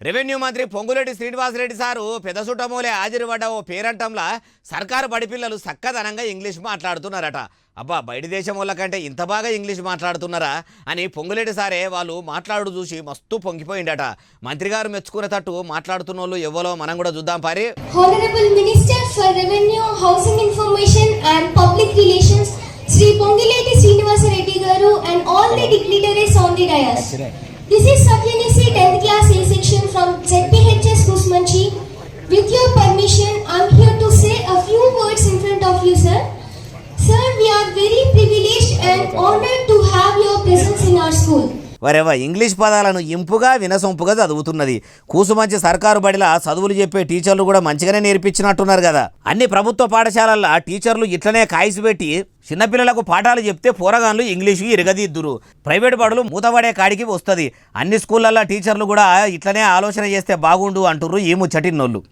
Revenue మంత్రి Ponguleti Srinivasa Reddy sir పెదసుటమూలే హాజరుపడ్డ ఓ పేరంటంలా సర్కారు బడిపిల్లలు చక్కదనంగా ఇంగ్లీష్ మాట్లాడుతున్నారట. అబ్బా బయట దేశం వాళ్ళ కంటే ఇంత బాగా ఇంగ్లీష్ మాట్లాడుతున్నారా అని పొంగులేటి సారే వాళ్ళు మాట్లాడు చూసి మస్తు పొంగిపోయిండట. మంత్రి గారు మెచ్చుకునే తట్టు మాట్లాడుతున్న వాళ్ళు ఎవ్వలో మనం కూడా చూద్దాం పారి. This is Satyanisi 10th class and honored to have your presence in our school. English పదాలను ఇంపుగా వినసొంపుగా చదువుతున్నది. కూసుమంచి సర్కారు బడిలా చదువులు చెప్పే టీచర్లు కూడా మంచిగానే నేర్పించినట్టున్నారు కదా. అన్ని ప్రభుత్వ పాఠశాలల్లో టీచర్లు ఇట్లనే కాయిసి పెట్టి చిన్నపిల్లలకు పాఠాలు చెప్తే పోరగాన్లు ఇంగ్లీషు ఇరగదిద్దురు. ప్రైవేట్ బడులు మూతపడే కాడికి వస్తుంది. అన్ని స్కూళ్ళల్లో టీచర్లు కూడా ఇట్లనే ఆలోచన చేస్తే బాగుండు అంటుర్రు ఈ ముచ్చటిన్నోళ్ళు.